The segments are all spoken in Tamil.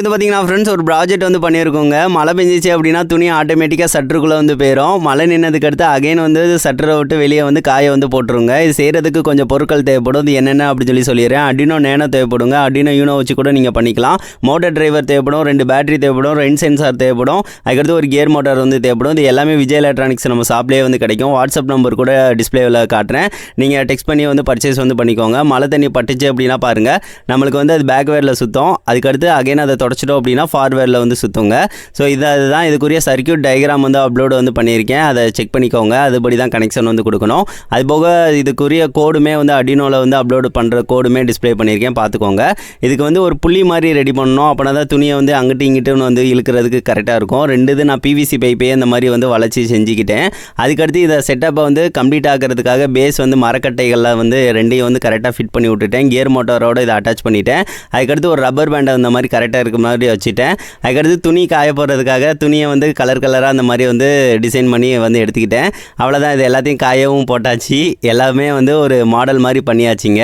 இது பார்த்தீங்கன்னா ஃப்ரெண்ட்ஸ் ஒரு ப்ராஜெக்ட் வந்து பண்ணியிருக்கோங்க. மழை பெஞ்சிச்சு அப்படின்னா துணி ஆட்டோமேட்டிக்காக சட்டருக்குள்ளே வந்து போயிடும் மழை நின்னதுக்கு அடுத்து அகைன் வந்து சட்டரை விட்டு வெளியே வந்து காய வந்து போட்டுருங்க. இது செய்கிறதுக்கு கொஞ்சம் பொருட்கள் தேவைப்படும். இது என்னென்ன அப்படின்னு சொல்லி சொல்லிடுறேன். அடினோ நேனோ தேவைப்படுங்க. அடினோ யூனோ வச்சு கூட நீங்கள் பண்ணிக்கலாம். மோட்டர் டிரைவர் தேவைப்படும். ரெண்டு பேட்டரி தேவைப்படும். ரெண்டு சென்சார் தேவைப்படும். அதுக்கடுத்து ஒரு கியர் மோட்டார் வந்து தேவைப்படும். இது எல்லாமே விஜய் எலக்ட்ரானிக்ஸ் நம்ம ஷாப்லேயே வந்து கிடைக்கும். வாட்ஸ்அப் நம்பர் கூட டிஸ்பிளேவில் காட்டுறேன். நீங்கள் டெக்ஸ்ட் பண்ணி வந்து பர்ச்சேஸ் வந்து பண்ணிக்கோங்க. மழை தண்ணி பட்டுச்சு அப்படின்னா பாருங்கள் நம்மளுக்கு வந்து அது பேக்வேரில் சுத்தம். அதுக்கடுத்து அகைன் அதை தொடச்சிட்டோம் அப்படின்னா ஃபார்வேர்டில் வந்து சுற்றுங்க ஸோ இது அதுதான். இதுக்குரிய சர்க்யூட் டயக்ராம் வந்து அப்லோடு வந்து பண்ணியிருக்கேன். அதை செக் பண்ணிக்கோங்க. அதுபடி தான் கனெக்ஷன் வந்து கொடுக்கணும். அது போக இதுக்குரிய கோடுமே வந்து அடினோவில் வந்து அப்லோடு பண்ணுற கோடுமே டிஸ்ப்ளே பண்ணியிருக்கேன். பார்த்துக்கோங்க. இதுக்கு வந்து ஒரு புள்ளி மாதிரி ரெடி பண்ணணும். அப்படின்னா தான் துணியை வந்து அங்கிட்டு இங்கிட்டுன்னு வந்து இழுக்கிறதுக்கு கரெக்டாக இருக்கும். ரெண்டு இது நான் பிவிசி பைப்பே இந்த மாதிரி வந்து வளர்ச்சி செஞ்சுக்கிட்டேன். அதுக்கடுத்து இதை செட்டப்பை வந்து கம்ப்ளீட் ஆகிறதுக்காக பேஸ் வந்து மரக்கட்டைகளில் வந்து ரெண்டையும் வந்து கரெக்டாக ஃபிட் பண்ணி விட்டுட்டேன். கியர் மோட்டரோட இதை அட்டாச் பண்ணிட்டேன். அதுக்கடுத்து ஒரு ரப்பர் பேண்டை இந்த மாதிரி கரெக்டாக அதுக்கு முன்னாடி வச்சுட்டேன். அதுக்கடுத்து துணி காய போடுறதுக்காக துணியை வந்து கலர் கலராக அந்த மாதிரி வந்து டிசைன் பண்ணி வந்து எடுத்துக்கிட்டேன். அவ்வளோதான் இது எல்லாத்தையும் காயவும் போட்டாச்சு. எல்லாமே வந்து ஒரு மாடல் மாதிரி பண்ணியாச்சுங்க.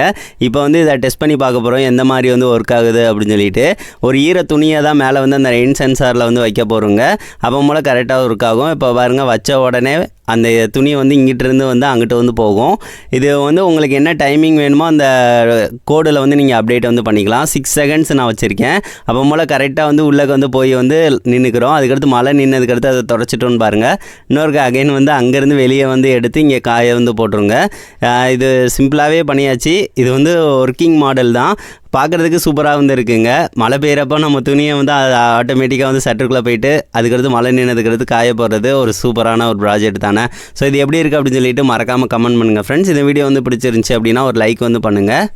இப்போ வந்து இதை டெஸ்ட் பண்ணி பார்க்க போகிறோம் எந்த மாதிரி வந்து ஒர்க் ஆகுது அப்படின்னு சொல்லிட்டு. ஒரு ஈர துணியை தான் மேலே வந்து அந்த ரெயின் சென்சாரில் வந்து வைக்க போகிறோங்க அப்போ மூலம் கரெக்டாக ஒர்க் ஆகும். இப்போ பாருங்கள் வச்ச உடனே அந்த துணி வந்து இங்கிட்டிருந்து வந்து அங்கிட்டு வந்து போகும். இது வந்து உங்களுக்கு என்ன டைமிங் வேணுமோ அந்த கோடில் வந்து நீங்கள் அப்டேட் வந்து பண்ணிக்கலாம். சிக்ஸ் செகண்ட்ஸ் நான் வச்சுருக்கேன். அப்போ போல் கரெக்டாக வந்து உள்ளே வந்து போய் வந்து நின்றுக்கிறோம் அதுக்கடுத்து மழை நின்னதுக்கடுத்து அதை தொடச்சிட்டோன்னு பாருங்கள் இன்னொருக்கு அகைன் வந்து அங்கேருந்து வெளியே வந்து எடுத்து இங்கே காய வந்து போட்டுருங்க. இது சிம்பிளாகவே பண்ணியாச்சு. இது வந்து ஒர்க்கிங் மாடல் தான். பார்க்குறதுக்கு சூப்பராக வந்து இருக்குங்க. மழை பெய்கிறப்போ நம்ம துணியை வந்து ஆட்டோமேட்டிக்காக வந்து சட்டுக்குள்ளே போயிட்டு அதுக்கடுத்து மழை நின்னதுக்கடுத்து காய போடுறது ஒரு சூப்பரான ஒரு ப்ராஜெக்ட் தானே. ஸோ இது எப்படி இருக்குது அப்படின்னு சொல்லிட்டு மறக்காமல் கமெண்ட் பண்ணுங்கள் ஃப்ரெண்ட்ஸ் இந்த வீடியோ வந்து பிடிச்சிருந்துச்சி அப்படின்னா ஒரு லைக் வந்து பண்ணுங்கள்